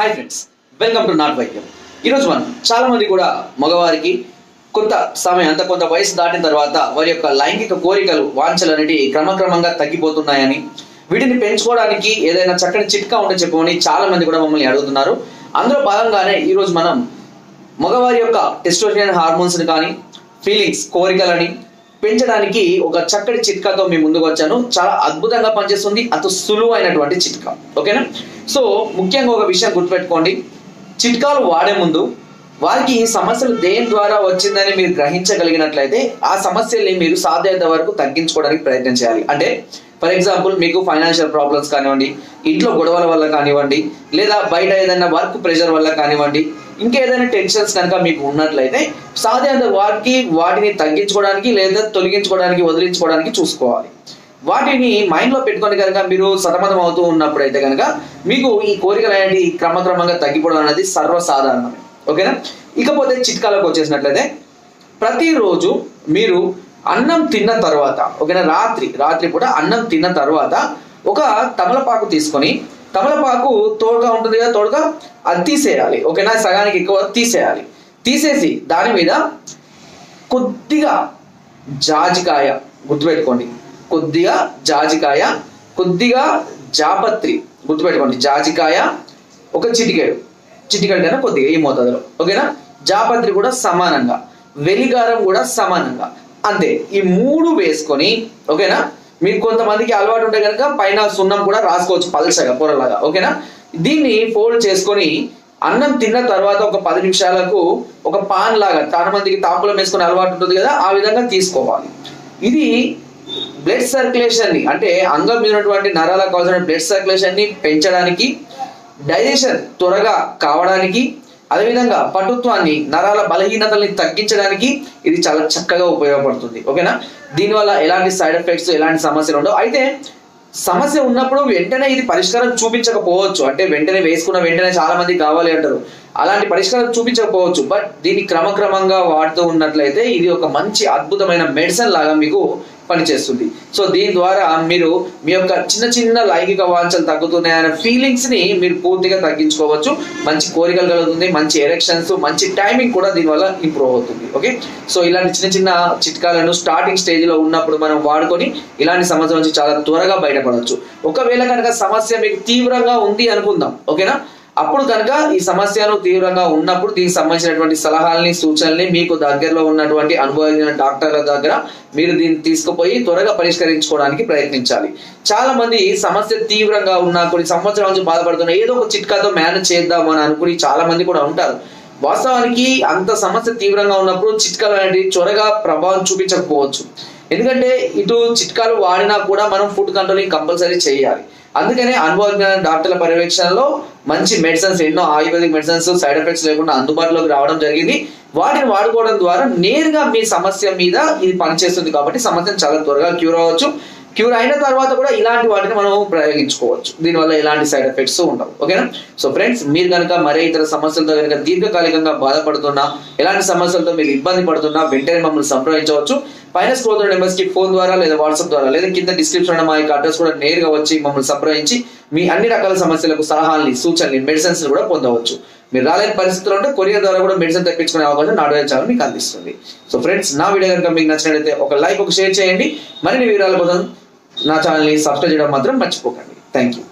Hi friends welcome to నాట్ వైద్యం ఈరోజు మనం చాలామంది కూడా మగవారికి కొంత సమయం అంత కొంత వయసు దాటిన తర్వాత వారి యొక్క లైంగిక కోరికలు వాంఛలు అనేటివి క్రమక్రమంగా తగ్గిపోతున్నాయని వీటిని పెంచుకోవడానికి ఏదైనా చక్కని చిట్కా ఉంటే చెప్పమని చాలా మంది కూడా మమ్మల్ని అడుగుతున్నారు. అందులో భాగంగానే ఈరోజు మనం మగవారి యొక్క టెస్టోస్టెరాన్ హార్మోన్స్ని కానీ ఫీలింగ్స్ కోరికలని పెంచడానికి ఒక చక్కటి చిట్కాతో మీ ముందుకు వచ్చాను. చాలా అద్భుతంగా పనిచేస్తుంది. అతి సులువైనటువంటి చిట్కా. ఓకేనా? సో ముఖ్యంగా ఒక విషయం గుర్తుపెట్టుకోండి. చిట్కాలు వాడే ముందు వారికి ఈ సమస్యలు దేని ద్వారా వచ్చిందని మీరు గ్రహించగలిగినట్లయితే ఆ సమస్యల్ని మీరు సాధ్యత వరకు తగ్గించుకోవడానికి ప్రయత్నం చేయాలి. అంటే ఫర్ ఎగ్జాంపుల్ మీకు ఫైనాన్షియల్ ప్రాబ్లమ్స్ కానివ్వండి ఇంట్లో గొడవల వల్ల కానివ్వండి లేదా బయట ఏదైనా వర్క్ ప్రెషర్ వల్ల కానివ్వండి ఇంకేదైనా టెన్షన్స్ కనుక మీకు ఉన్నట్లయితే సాధ్యత వాటికి వాటిని తగ్గించుకోవడానికి లేదా తొలగించుకోవడానికి వదిలించుకోవడానికి చూసుకోవాలి. వాటిని మైండ్లో పెట్టుకొని కనుక మీరు సతమతం అవుతూ ఉన్నప్పుడు అయితే కనుక మీకు ఈ కోరికలు అనేవి క్రమక్రమంగా తగ్గిపోవడం అనేది సర్వసాధారణమే. ఓకేనా? ఇకపోతే చిట్కాలకు వచ్చేసినట్లయితే ప్రతిరోజు మీరు అన్నం తిన్న తర్వాత ఓకేనా? రాత్రి రాత్రి పూట అన్నం తిన్న తర్వాత ఒక తమలపాకు తీసుకొని తమలపాకు తోడుగా ఉంటుంది కదా తోడుగా అది తీసేయాలి. ఓకేనా? సగానికి ఎక్కువ తీసేయాలి. తీసేసి దాని మీద కొద్దిగా జాజికాయ గుర్తుపెట్టుకోండి. కొద్దిగా జాజికాయ కొద్దిగా జాపత్రి గుర్తుపెట్టుకోండి. జాజికాయ ఒక చిటికెడు. చిటికెడు కన్నా కొద్దిగా ఈ మోతాదులో ఓకేనా? జాపత్రి కూడా సమానంగా. వెలిగారం కూడా సమానంగా. అంతే. ఈ మూడు వేసుకొని ఓకేనా? మీకు కొంతమందికి అలవాటు ఉంటే కనుక పైన సున్నం కూడా రాసుకోవచ్చు పల్చగా పొరలాగా. ఓకేనా? దీన్ని ఫోల్డ్ చేసుకొని అన్నం తిన్న తర్వాత ఒక పది నిమిషాలకు ఒక పాన్ లాగా చాలా మందికి తాంబూలం వేసుకునే అలవాటు ఉంటుంది కదా ఆ విధంగా తీసుకోవాలి. ఇది బ్లడ్ సర్క్యులేషన్ని అంటే అంగం మీద ఉన్నటువంటి నరాలకు కావాల్సిన బ్లడ్ సర్క్యులేషన్ని పెంచడానికి డైజెషన్ త్వరగా కావడానికి అదేవిధంగా పటుత్వాన్ని నరాల బలహీనతల్ని తగ్గించడానికి ఇది చాలా చక్కగా ఉపయోగపడుతుంది. ఓకేనా? దీనివల్ల ఎలాంటి సైడ్ ఎఫెక్ట్స్ ఎలాంటి సమస్యలు ఉండవు. అయితే సమస్య ఉన్నప్పుడు వెంటనే ఇది పరిష్కారం చూపించకపోవచ్చు. అంటే వెంటనే వేసుకున్న వెంటనే చాలా మంది కావాలి అంటారు. అలాంటి పరిష్కారం చూపించకపోవచ్చు. బట్ దీన్ని క్రమక్రమంగా వాడుతూ ఉన్నట్లయితే ఇది ఒక మంచి అద్భుతమైన మెడిసిన్ లాగా మీకు పనిచేస్తుంది. సో దీని ద్వారా మీరు మీ యొక్క చిన్న చిన్న లైంగిక వాంఛలు తగ్గుతున్నాయనే ఫీలింగ్స్ని మీరు పూర్తిగా తగ్గించుకోవచ్చు. మంచి కోరికలు కలుగుతుంది మంచి ఎరెక్షన్స్ మంచి టైమింగ్ కూడా దీనివల్ల ఇంప్రూవ్ అవుతుంది. ఓకే సో ఇలాంటి చిన్న చిన్న చిట్కాలను స్టార్టింగ్ స్టేజ్లో ఉన్నప్పుడు మనం వాడుకొని ఇలాంటి సమస్య నుంచి చాలా త్వరగా బయటపడవచ్చు. ఒకవేళ కనుక సమస్య మీకు తీవ్రంగా ఉంది అనుకుందాం. ఓకేనా అప్పుడు కనుక ఈ సమస్యను తీవ్రంగా ఉన్నప్పుడు దీనికి సంబంధించినటువంటి సలహాలని సూచనల్ని మీకు దగ్గరలో ఉన్నటువంటి అనుభవజ్ఞ డాక్టర్ల దగ్గర మీరు దీన్ని తీసుకుపోయి త్వరగా పరిష్కరించుకోవడానికి ప్రయత్నించాలి. చాలా మంది సమస్య తీవ్రంగా ఉన్న కొన్ని సంవత్సరాల నుంచి బాధపడుతున్న ఏదో ఒక చిట్కాతో మేనేజ్ చేద్దాం అని అనుకుని చాలా మంది కూడా ఉంటారు. వాస్తవానికి అంత సమస్య తీవ్రంగా ఉన్నప్పుడు చిట్కాలు అనేవి త్వరగా ప్రభావం చూపించకపోవచ్చు. ఎందుకంటే ఇటు చిట్కాలు వాడినా కూడా మనం ఫుడ్ కంట్రోలింగ్ కంపల్సరీ చేయాలి. అందుకనే అనుభవజ్ఞాన డాక్టర్ల పర్యవేక్షణలో మంచి మెడిసిన్స్ ఎన్నో ఆయుర్వేదిక్ మెడిసిన్స్ సైడ్ ఎఫెక్ట్స్ లేకుండా అందుబాటులోకి రావడం జరిగింది. వాటిని వాడుకోవడం ద్వారా నేరుగా మీ సమస్య మీద ఇది పనిచేస్తుంది కాబట్టి సమస్యను చాలా త్వరగా క్యూర్ అవ్వచ్చు. క్యూర్ అయిన తర్వాత కూడా ఇలాంటి వాటిని మనం ప్రయోగించుకోవచ్చు. దీనివల్ల ఎలాంటి సైడ్ ఎఫెక్ట్స్ ఉండవు. ఓకేనా? సో ఫ్రెండ్స్ మీరు కనుక మరే ఇతర సమస్యలతో కనుక దీర్ఘకాలికంగా బాధపడుతున్నా ఎలాంటి సమస్యలతో మీరు ఇబ్బంది పడుతున్నా వెంటనే మమ్మల్ని సంప్రదించవచ్చు. పైన స్క్రోల్ నెంబర్స్కి ఫోన్ ద్వారా లేదా వాట్సాప్ ద్వారా లేదా కింద డిస్క్రిప్షన్ మా యొక్క అడ్రస్ కూడా నేరుగా వచ్చి మమ్మల్ని సంప్రదించి మీ అన్ని రకాల సమస్యలకు సలహాలని సూచనలు మెడిసిన్స్ కూడా పొందవచ్చు. మీరు రాలేని పరిస్థితులు ఉంటే కొరియర్ ద్వారా కూడా మెడిసిన్ తెప్పించుకునే అవకాశం నాడు ఛానల్ మీకు అందిస్తుంది. సో ఫ్రెండ్స్ నా వీడియో కనుక మీకు నచ్చినట్లయితే ఒక లైక్ ఒక షేర్ చేయండి. మరిన్ని వివరాల కోసం నా ఛానల్ని సబ్స్క్రైబ్ చేయడం మాత్రం మర్చిపోకండి. Thank you